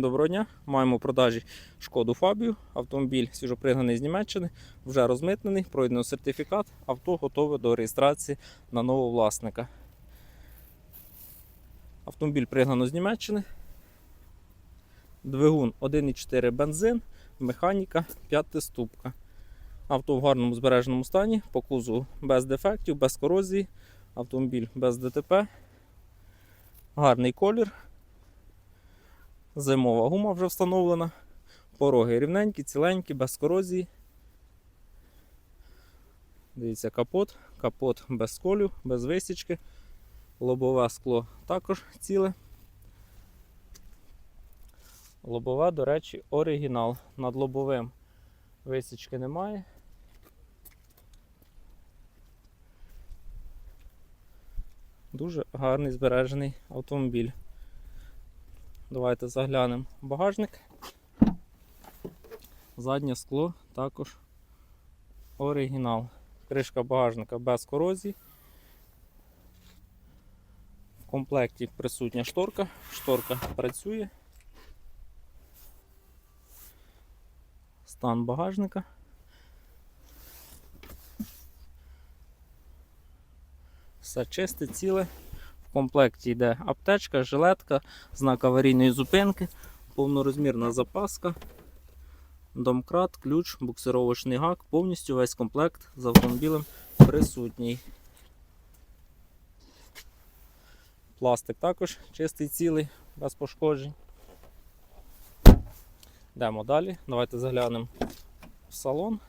Доброго дня. Маємо в продажі шкоду Фабію. Автомобіль свіжопригнаний з Німеччини, вже розмитнений, пройдено сертифікат. Авто готове до реєстрації на нового власника. Автомобіль пригнано з Німеччини. Двигун 1,4 бензин, механіка, п'ятиступка. Авто в гарному збереженому стані, по кузову без дефектів, без корозії. Автомобіль без ДТП. Гарний колір. Зимова гума вже встановлена. Пороги рівненькі, ціленькі, без корозії. Дивіться, капот, капот без сколів, без висічки. Лобове скло також ціле. Лобове, до речі, оригінал. Над лобовим висічки немає. Дуже гарний збережений автомобіль. Давайте заглянемо в багажник. Заднє скло також оригінал. Кришка багажника без корозії. В комплекті присутня шторка. Шторка працює. Стан багажника. Все чисте, ціле. Комплекті йде аптечка, жилетка, знак аварійної зупинки, повнорозмірна запаска, домкрат, ключ, буксировочний гак, повністю весь комплект з автомобілем присутній. Пластик також чистий, цілий, без пошкоджень. Йдемо далі. Давайте заглянемо в салон.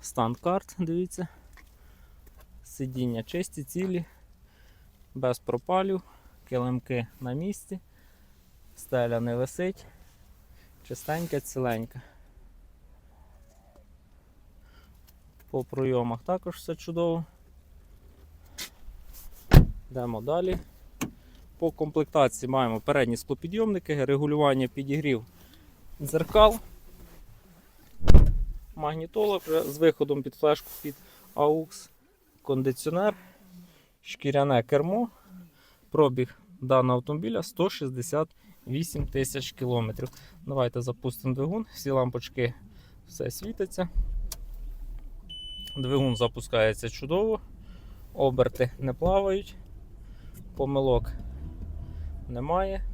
Стан карт, дивіться. Сидіння чисті, цілі без пропалів, килимки на місці, стеля не висить, чистенька, ціленька. По пройомах також все чудово. Йдемо далі. По комплектації маємо передні склопідйомники, регулювання підігрів дзеркал, магнітола з виходом під флешку під AUX, кондиціонер шкіряне кермо. Пробіг даного автомобіля 168 тисяч кілометрів. Давайте запустимо двигун, всі лампочки все світиться. Двигун запускається чудово, оберти не плавають, помилок немає.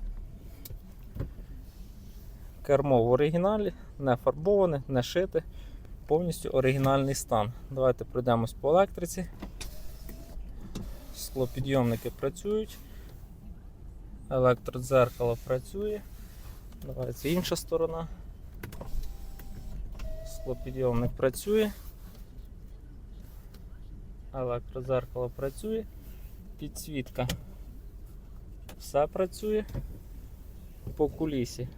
Кермо в оригіналі, не фарбоване, не шите, повністю оригінальний стан. Давайте пройдемось по електриці. Склопідйомники працюють, електродзеркало працює. Давайте інша сторона. Склопідйомник працює. Електродзеркало працює, підсвітка все працює. По кулісі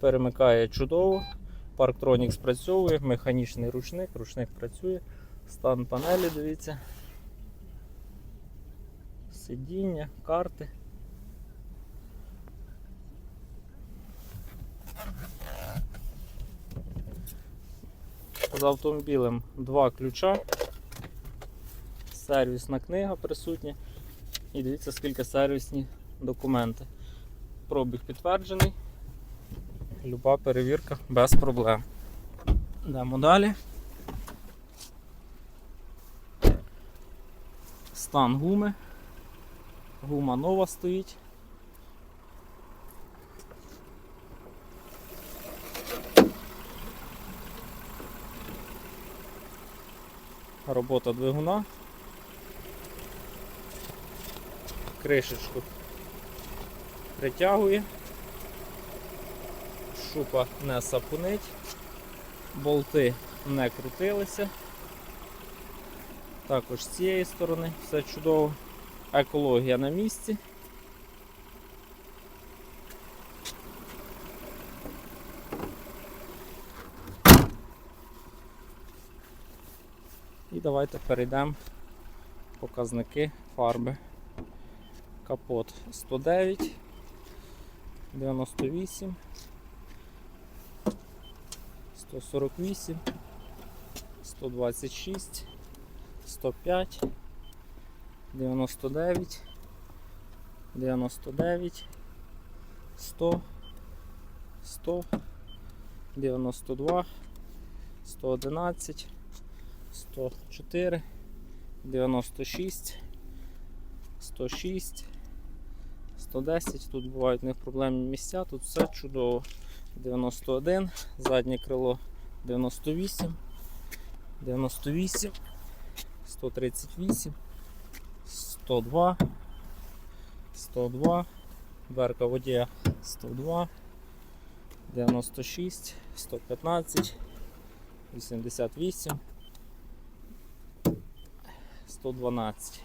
перемикає чудово, парктронік спрацьовує, механічний ручник, ручник працює, стан панелі, дивіться сидіння, карти. З автомобілем два ключа, сервісна книга присутня. І дивіться, скільки сервісні документи. Пробіг підтверджений. Люба перевірка без проблем. Йдемо далі. Стан гуми. Гума нова стоїть. Робота двигуна. Кришечку притягує. Шупа не сапунить, болти не крутилися. Також з цієї сторони все чудово екологія на місці. І давайте перейдемо показники фарби. Капот 109, 98, 148, 126, 105, 99, 99, 100, 100, 92, 111, 104, 96, 106, 110. Тут бувають них проблемні місця, тут все чудово. 91, заднє крило 98, 98, 138, 102, 102, дверка водія 102, 96, 115, 88, 112.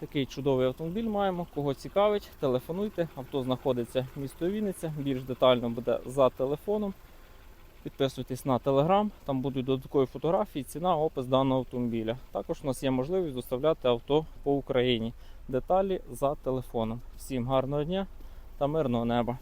Такий чудовий автомобіль маємо. Кого цікавить, телефонуйте. Авто знаходиться в місто Вінниця. Більш детально буде за телефоном. Підписуйтесь на телеграм, там будуть додаткові фотографії, ціна, опис даного автомобіля. Також у нас є можливість доставляти авто по Україні. Деталі за телефоном. Всім гарного дня та мирного неба!